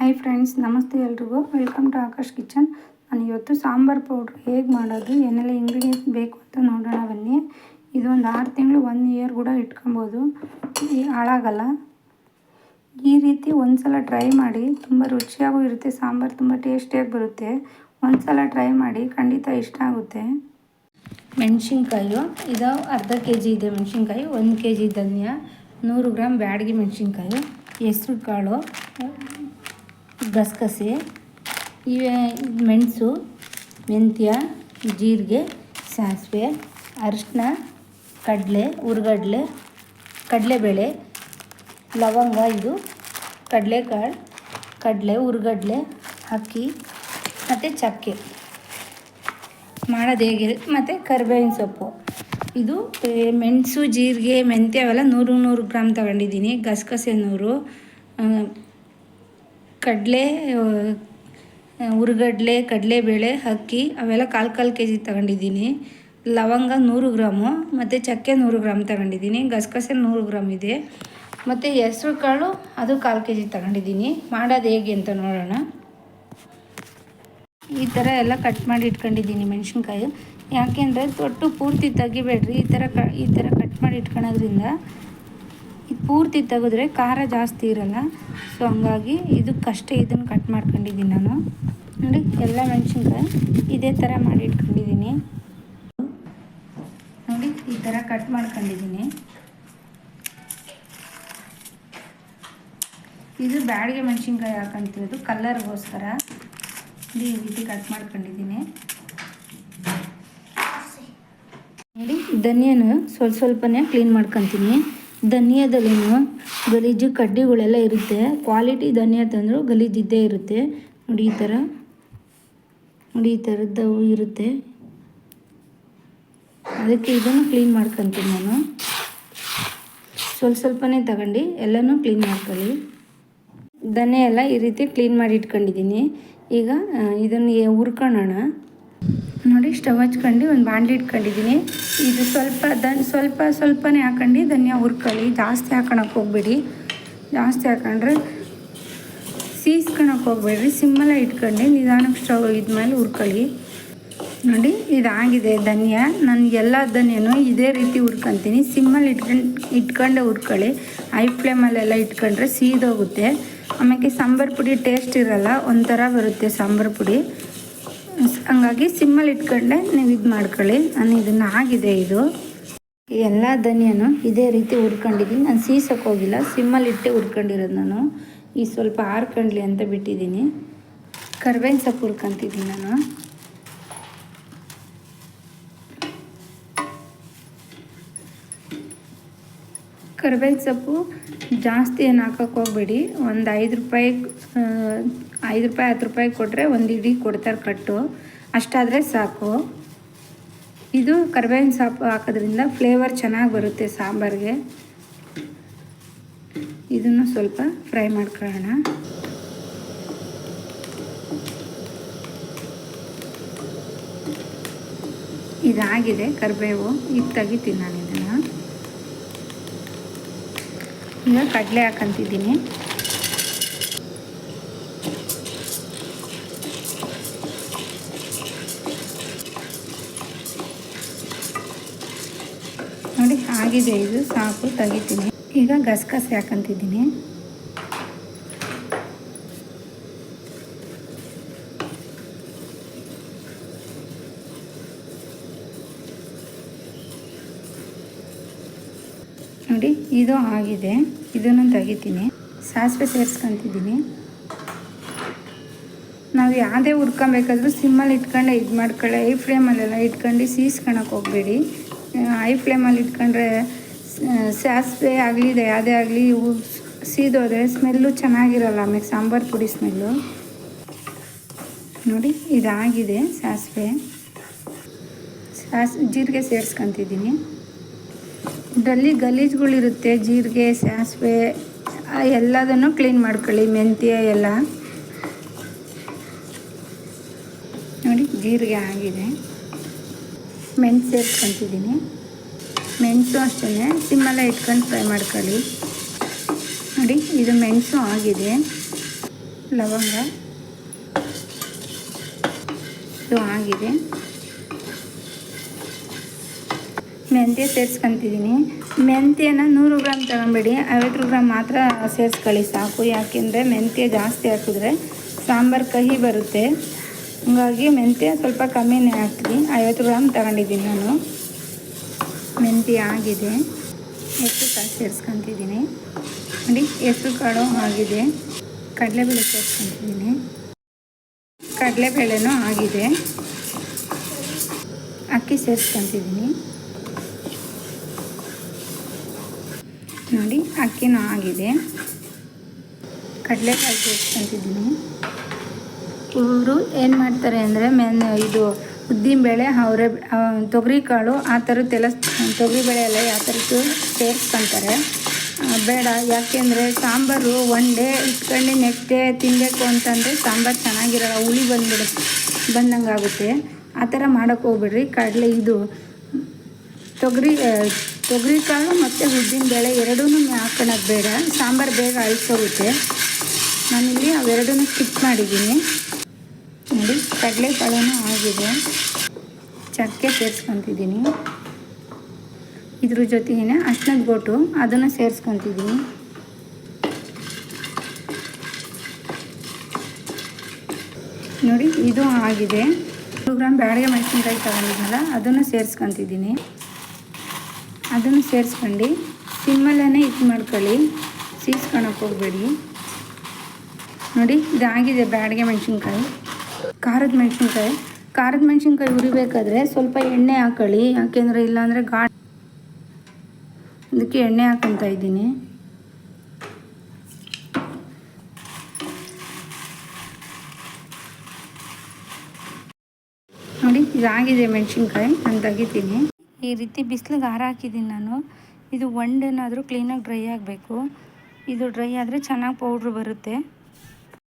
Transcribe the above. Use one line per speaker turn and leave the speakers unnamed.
Hi friends ನಮಸ್ತೆ ಎಲ್ರಿಗೂ. Welcome to Akash kitchen ನಾನು ಇವತ್ತು ಸಾಂಬಾರು ಪೌಡ್ರ್ ಹೇಗೆ ಮಾಡೋದು, ಏನೆಲ್ಲ ಇಂಗ್ರೀಡಿಯೆಂಟ್ಸ್ ಬೇಕು ಅಂತ ನೋಡೋಣ ಬನ್ನಿ. ಇದು ಒಂದು ಆರು ತಿಂಗಳು ಒನ್ ಇಯರ್ ಕೂಡ ಇಟ್ಕೊಬೋದು. ಹಾಳಾಗಲ್ಲ. ಈ ರೀತಿ ಒಂದು ಸಲ ಟ್ರೈ ಮಾಡಿ, ತುಂಬ ರುಚಿಯಾಗೂ ಇರುತ್ತೆ, ಸಾಂಬಾರು ತುಂಬ ಟೇಸ್ಟಿಯಾಗಿ ಬರುತ್ತೆ. ಒಂದು ಸಲ ಟ್ರೈ ಮಾಡಿ, ಖಂಡಿತ ಇಷ್ಟ ಆಗುತ್ತೆ. ಮೆಣಸಿನ್ಕಾಯು, ಇದು ಅರ್ಧ ಕೆ ಜಿ ಇದೆ ಮೆಣಸಿನ್ಕಾಯಿ, ಒಂದು ಕೆ ಜಿ ಧನಿಯಾ, ನೂರು ಗ್ರಾಮ್ ಬ್ಯಾಡಗಿ ಮೆಣಸಿನ್ಕಾಯಿ ಹೆಸ್ರು ಕಾಳು ಗಸಗಸೆ, ಇವೆ ಮೆಣಸು, ಮೆಂತ್ಯ, ಜೀರಿಗೆ, ಸಾಸಿವೆ ಅರಿಶಿನ ಕಡಲೆ ಹುರ್ಗಡ್ಲೆ ಕಡಲೆಬೇಳೆ, ಲವಂಗ, ಇದು ಕಡಲೆಕಾಳು, ಕಡಲೆ ಹುರ್ಗಡ್ಲೆ ಅಕ್ಕಿ ಮತ್ತು ಚಕ್ಕೆ. ಮಾಡೋದು ಹೇಗೆ? ಮತ್ತು ಕರಿಬೇವಿನ ಸೊಪ್ಪು. ಇದು ಮೆಣಸು, ಜೀರಿಗೆ, ಮೆಂತ್ಯ ಅವೆಲ್ಲ ನೂರು ನೂರು ಗ್ರಾಮ್ ತಗೊಂಡಿದ್ದೀನಿ. ಗಸಗಸೆ ನೂರು ಕಡಲೆ ಹುರ್ಗಡ್ಲೆ ಕಡಲೆಬೇಳೆ ಅಕ್ಕಿ, ಅವೆಲ್ಲ ಕಾಲು ಕಾಲು ಕೆ ಜಿ ತಗೊಂಡಿದ್ದೀನಿ. ಲವಂಗ ನೂರು ಗ್ರಾಮು, ಮತ್ತು ಚಕ್ಕೆ ನೂರು ಗ್ರಾಮ್ ತಗೊಂಡಿದ್ದೀನಿ. ಗಸಗಸೆ ನೂರು ಗ್ರಾಮ್ ಇದೆ. ಮತ್ತು ಹೆಸ್ರು ಕಾಳು, ಅದು ಕಾಲು ಕೆ ಜಿ ತಗೊಂಡಿದ್ದೀನಿ. ಮಾಡೋದು ಹೇಗೆ ಅಂತ ನೋಡೋಣ. ಈ ಥರ ಎಲ್ಲ ಕಟ್ ಮಾಡಿ ಇಟ್ಕೊಂಡಿದ್ದೀನಿ ಮೆಣಸಿನ್ಕಾಯಿ. ಯಾಕೆಂದರೆ ತೊಟ್ಟು ಪೂರ್ತಿ ತೆಗಿಬೇಡ್ರಿ. ಈ ಥರ ಕ, ಈ ಥರ ಕಟ್ ಮಾಡಿ ಇಟ್ಕೊಳೋದ್ರಿಂದ ಪೂರ್ತಿ ತೆಗೆದ್ರೆ ಖಾರ ಜಾಸ್ತಿ ಇರಲ್ಲ. ಸೊ ಹಂಗಾಗಿ ಇದಕ್ಕಷ್ಟೇ ಇದನ್ನು ಕಟ್ ಮಾಡ್ಕೊಂಡಿದ್ದೀನಿ ನಾನು. ನೋಡಿ, ಎಲ್ಲ ಮೆಣಸಿನ್ಕಾಯಿ ಇದೇ ಥರ ಮಾಡಿ ಇಟ್ಕೊಂಡಿದ್ದೀನಿ. ನೋಡಿ, ಈ ಥರ ಕಟ್ ಮಾಡ್ಕೊಂಡಿದ್ದೀನಿ. ಇದು ಬ್ಯಾಡಿಗೆ ಮೆಣಸಿನ್ಕಾಯಿ ಹಾಕೊಂತಿರೋದು ಕಲ್ಲರ್ಗೋಸ್ಕರ. ಈ ರೀತಿ ಕಟ್ ಮಾಡ್ಕೊಂಡಿದ್ದೀನಿ. ನೋಡಿ ಧನಿಯನ್ನು ಸ್ವಲ್ಪ ಸ್ವಲ್ಪನೇ ಕ್ಲೀನ್ ಮಾಡ್ಕೊತೀನಿ. ಧನಿಯಾದಲ್ಲಿನೂ ಗಲೀಜು ಕಡ್ಡಿಗಳೆಲ್ಲ ಇರುತ್ತೆ. ಕ್ವಾಲಿಟಿ ಧನಿಯಾ ತಂದರೂ ಗಲೀಜಿದ್ದೇ ಇರುತ್ತೆ. ನೋಡಿ ಈ ಥರ. ನೋಡಿ ಈ ಥರದ್ದು ಇರುತ್ತೆ. ಅದಕ್ಕೆ ಇದನ್ನು ಕ್ಲೀನ್ ಮಾಡ್ಕೊತೀನಿ ನಾನು. ಸ್ವಲ್ಪ ಸ್ವಲ್ಪನೇ ತಗೊಂಡು ಎಲ್ಲನೂ ಕ್ಲೀನ್ ಮಾಡ್ಕೊಳ್ಳಿ. ಧನಿಯ ಎಲ್ಲ ಈ ರೀತಿ ಕ್ಲೀನ್ ಮಾಡಿ ಇಟ್ಕೊಂಡಿದ್ದೀನಿ. ಈಗ ಇದನ್ನು ಹುರ್ಕೊಳ್ಳೋಣ. ನೋಡಿ, ಸ್ಟವ್ ಹಚ್ಕೊಂಡು ಒಂದು ಬಾಣಲಿ ಇಟ್ಕೊಂಡಿದ್ದೀನಿ. ಇದು ಸ್ವಲ್ಪ ದನ್, ಸ್ವಲ್ಪ ಸ್ವಲ್ಪನೇ ಹಾಕೊಂಡು ಧನಿಯಾ ಹುರ್ಕೊಳ್ಳಿ. ಜಾಸ್ತಿ ಹಾಕೊಳಕ್ಕೆ ಹೋಗ್ಬೇಡಿ. ಜಾಸ್ತಿ ಹಾಕೊಂಡ್ರೆ ಸೀಸ್ಕೊಳಕ್ಕೆ ಹೋಗ್ಬೇಡ್ರಿ. ಸಿಮ್ಮಲ್ಲ ಇಟ್ಕೊಂಡು ನಿಧಾನಕ್ಕೆ ಸ್ಟವ್ ಇದ್ಮೇಲೆ ಹುರ್ಕೊಳ್ಳಿ. ನೋಡಿ, ಇದಾಗಿದೆ ಧನಿಯಾ. ನಾನು ಎಲ್ಲ ಧನಿಯೂ ಇದೇ ರೀತಿ ಹುರ್ಕೊತೀನಿ. ಸಿಮ್ಮಲ್ಲಿ ಇಟ್ಕೊಂಡು ಇಟ್ಕೊಂಡೆ ಹುರ್ಕೊಳ್ಳಿ. ಐ ಫ್ಲೇಮಲ್ಲೆಲ್ಲ ಇಟ್ಕೊಂಡ್ರೆ ಸೀದೋಗುತ್ತೆ. ಆಮೇಲೆ ಸಾಂಬಾರು ಪುಡಿ ಟೇಸ್ಟ್ ಇರಲ್ಲ, ಒಂಥರ ಬರುತ್ತೆ ಸಾಂಬಾರು ಪುಡಿ. ಹಂಗಾಗಿ ಸಿಮ್ಮಲ್ಲಿ ಇಟ್ಕೊಂಡೆ, ನೀವು ಇದು ಮಾಡ್ಕೊಳ್ಳಿ. ನಾನು ಇದನ್ನು ಆಗಿದೆ ಇದು. ಎಲ್ಲ ಧನಿಯನು ಇದೇ ರೀತಿ ಹುರ್ಕೊಂಡಿದ್ದೀನಿ. ನಾನು ಸೀಸಕ್ಕೆ ಹೋಗಿಲ್ಲ, ಸಿಮ್ಮಲ್ಲಿ ಇಟ್ಟೆ ಹುರ್ಕೊಂಡಿರೋದು ನಾನು. ಈ ಸ್ವಲ್ಪ ಹಾರ್ಕೊಳ್ಳಿ ಅಂತ ಬಿಟ್ಟಿದ್ದೀನಿ. ಕರ್ಬೇವಿನ ಸೊಪ್ಪು ಹುರ್ಕೊಂತಿದ್ದೀನಿ ನಾನು. ಕರ್ಬೇವಿನ ಸೊಪ್ಪು ಜಾಸ್ತಿ ಏನು ಹಾಕೋಕೆ ಹೋಗ್ಬೇಡಿ. ಒಂದು ಐದು ರೂಪಾಯಿ ಐದು ರೂಪಾಯಿ, ಹತ್ತು ರೂಪಾಯಿ ಕೊಟ್ಟರೆ ಒಂದು ಇಡೀ ಕೊಡ್ತಾರೆ ಕಟ್ಟು. ಅಷ್ಟಾದರೆ ಸಾಕು. ಇದು ಕರ್ಬೇವಿನ ಸೊಪ್ಪು ಹಾಕೋದ್ರಿಂದ ಫ್ಲೇವರ್ ಚೆನ್ನಾಗಿ ಬರುತ್ತೆ ಸಾಂಬಾರಿಗೆ. ಇದನ್ನು ಸ್ವಲ್ಪ ಫ್ರೈ ಮಾಡ್ಕೊಳ್ಳೋಣ. ಇದಾಗಿದೆ ಕರಿಬೇವು. ಇತ್ತಾಗಿ ತೆಗಿತೀನಿ ನಾನು ಇದನ್ನು. ಈಗ ಕಡಲೆ ಹಾಕಂತಿದ್ದೀನಿ. ನೋಡಿ ಆಗಿದೆ ಇದು ಸಾಕು ತೆಗಿತೀನಿ. ಈಗ ಗಸಗಸೆ ಹಾಕಂತಿದ್ದೀನಿ. ನೋಡಿ, ಇದು ಆಗಿದೆ. ಇದನ್ನು ತೆಗಿತೀನಿ. ಸಾಸಿವೆ ಸೇರಿಸ್ಕೊತಿದ್ದೀನಿ. ನಾವು ಯಾವುದೇ ಹುರ್ಕೊಬೇಕಾದ್ರೂ ಸಿಮ್ಮಲ್ಲಿ ಇಟ್ಕೊಂಡೆ ಇದು ಮಾಡ್ಕೊಳ್ಳಿ. ಐ ಫ್ಲೇಮಲ್ಲೆಲ್ಲ ಇಟ್ಕೊಂಡು ಸೀಸ್ಕೊಳಕ್ಕೆ ಹೋಗಬೇಡಿ. ಐ ಫ್ಲೇಮಲ್ಲಿ ಇಟ್ಕೊಂಡ್ರೆ ಸಾಸಿವೆ ಆಗಲಿ ಇದೆ ಯಾವುದೇ ಆಗಲಿ ಸೀದೋದ್ರೆ ಸ್ಮೆಲ್ಲು ಚೆನ್ನಾಗಿರಲ್ಲ, ಆಮೇಲೆ ಸಾಂಬಾರು ಪುಡಿ ಸ್ಮೆಲ್ಲು. ನೋಡಿ, ಇದಾಗಿದೆ ಸಾಸಿವೆ. ಸಾಸ್, ಜೀರಿಗೆ ಸೇರಿಸ್ಕೊತಿದ್ದೀನಿ. ಇದರಲ್ಲಿ ಗಲೀಜುಗಳಿರುತ್ತೆ, ಜೀರಿಗೆ, ಸಾಸಿವೆ ಎಲ್ಲದನ್ನು ಕ್ಲೀನ್ ಮಾಡ್ಕೊಳ್ಳಿ, ಮೆಂತ್ಯ ಎಲ್ಲ. ನೋಡಿ, ಜೀರಿಗೆ ಆಗಿದೆ. ಮೆಣಸು ಸೇರ್ಸ್ಕೊತಿದ್ದೀನಿ. ಮೆಣಸು ಅಷ್ಟೇ ಸಿಮ್ಮೆಲ್ಲ ಇಟ್ಕೊಂಡು ಫ್ರೈ ಮಾಡ್ಕೊಳ್ಳಿ. ನೋಡಿ, ಇದು ಮೆಣಸು ಆಗಿದೆ. ಲವಂಗ. ಇದು ಆಗಿದೆ. ಮೆಂತ್ಯ ಸೇರಿಸ್ಕೊಂತಿದ್ದೀನಿ. ಮೆಂತ್ಯನ ನೂರು ಗ್ರಾಮ್ ತಗೊಬೇಡಿ. ಐವತ್ತು ಗ್ರಾಮ್ ಮಾತ್ರ ಸೇರಿಸ್ಕೊಳ್ಳಿ ಸಾಕು. ಯಾಕೆಂದರೆ ಮೆಂತ್ಯ ಜಾಸ್ತಿ ಹಾಕಿದ್ರೆ ಸಾಂಬಾರು ಕಹಿ ಬರುತ್ತೆ. ಹಾಗಾಗಿ ಮೆಂತ್ಯ ಸ್ವಲ್ಪ ಕಮ್ಮಿನೇ ಹಾಕ್ತೀನಿ. ಐವತ್ತು ಗ್ರಾಮ್ ತಗೊಂಡಿದ್ದೀನಿ ನಾನು. ಮೆಂತ್ಯ ಆಗಿದೆ. ಹೆಸರು ಕಾಳು ಸೇರಿಸ್ಕೊತಿದ್ದೀನಿ. ನೋಡಿ ಹೆಸರು ಕಾಳು ಆಗಿದೆ. ಕಡಲೆಬೇಳೆ ಸೇರಿಸ್ಕೊತಿದ್ದೀನಿ. ಕಡಲೆಬೇಳೆನೂ ಆಗಿದೆ. ಅಕ್ಕಿ ಸೇರಿಸ್ಕೊಂತಿದ್ದೀನಿ. ನೋಡಿ ಅಕ್ಕಿನೂ ಆಗಿದೆ. ಕಡಲೆಕಾಯಿ ಸೇರಿಸ್ಕೊಂತಿದ್ದೀನಿ ಇವರು ಏನು ಮಾಡ್ತಾರೆ ಅಂದರೆ ಮೆನ್ ಇದು ಉದ್ದಿನಬೇಳೆ, ಅವರೆ ತೊಗರಿಕಾಳು ಆ ಥರದ್ದೆಲ್ಲ ತೊಗರಿಬೇಳೆ ಎಲ್ಲ ಯಾವ ಥರದ್ದು ಸೇರಿಸ್ಕೊತಾರೆ. ಬೇಡ, ಯಾಕೆಂದರೆ ಸಾಂಬಾರು ಒನ್ ಡೇ ಇಟ್ಕೊಂಡು ನೆಕ್ಸ್ಟ್ ಡೇ ತಿನ್ನಬೇಕು ಅಂತಂದರೆ ಸಾಂಬಾರು ಚೆನ್ನಾಗಿರಲ್ಲ, ಹುಳಿ ಬಂದ್ಬಿಡುತ್ತೆ ಬಂದಂಗೆ ಆಗುತ್ತೆ ಆ ಥರ ಮಾಡೋಕ್ಕೆ ಹೋಗ್ಬಿಡ್ರಿ. ಕಡಲೆ ಇದು ತೊಗರಿ ತೊಗರಿ ಕಾಳು ಮತ್ತು ಉದ್ದಿನ ಬೇಳೆ ಎರಡೂ ಹಾಕೋಣದು ಬೇಡ. ಸಾಂಬಾರು ಬೇಗ ಅಳಿಸೋಗುತ್ತೆ ನಾನಿಲ್ಲಿ ಅವೆರಡೂ ಸ್ಕಿಪ್ ಮಾಡಿದ್ದೀನಿ. ನೋಡಿ, ಕಡಲೆಕಾಳನೂ ಆಗಿದೆ. ಚಕ್ಕೆ ಸೇರಿಸ್ಕೊತಿದ್ದೀನಿ. ಇದ್ರ ಜೊತೆಗೇ ಅಷ್ಟದ ಬೋಟು ಅದನ್ನು ಸೇರಿಸ್ಕೊತಿದ್ದೀನಿ. ನೋಡಿ, ಇದು ಆಗಿದೆ. ನೂರು ಗ್ರಾಮ್ ಬ್ಯಾಡಿಗೆ ಮೆಣಸಿನ್ಕಾಯಿ ತಗೊಂಡಿದ್ನಲ್ಲ, ಅದನ್ನು ಸೇರಿಸ್ಕೊತಿದ್ದೀನಿ. ಅದನ್ನು ಸೇರಿಸ್ಕೊಂಡು ಸಿಮ್ಮಲ್ಲೇ ಇದು ಮಾಡ್ಕೊಳ್ಳಿ. ಸೀಸ್ಕೊಳಕ್ಕೆ ಹೋಗಬೇಡಿ. ನೋಡಿ, ಇದಾಗಿದೆ ಬ್ಯಾಡಿಗೆ ಮೆಣಸಿನ್ಕಾಯಿ. ಖಾರದ ಮೆಣಸಿನ್ಕಾಯಿ. ಖಾರದ ಮೆಣಸಿನ್ಕಾಯಿ ಉರಿಬೇಕಾದ್ರೆ ಸ್ವಲ್ಪ ಎಣ್ಣೆ ಹಾಕೊಳ್ಳಿ. ಯಾಕೆಂದರೆ ಇಲ್ಲಾಂದರೆ ಗಾ ಅದಕ್ಕೆ ಎಣ್ಣೆ ಹಾಕೊತ ಇದ್ದೀನಿ. ನೋಡಿ, ಇದಾಗಿದೆ ಮೆಣಸಿನ್ಕಾಯಿ. ನಾನು ತೆಗಿತೀನಿ. ಈ ರೀತಿ ಬಿಸಿಲಿಗೆ ಹಾರ ಹಾಕಿದ್ದೀನಿ ನಾನು. ಇದು ಒನ್ ಡೇನಾದರೂ ಕ್ಲೀನಾಗಿ ಡ್ರೈ ಆಗಬೇಕು. ಇದು ಡ್ರೈ ಆದರೆ ಚೆನ್ನಾಗಿ ಪೌಡ್ರ್ ಬರುತ್ತೆ.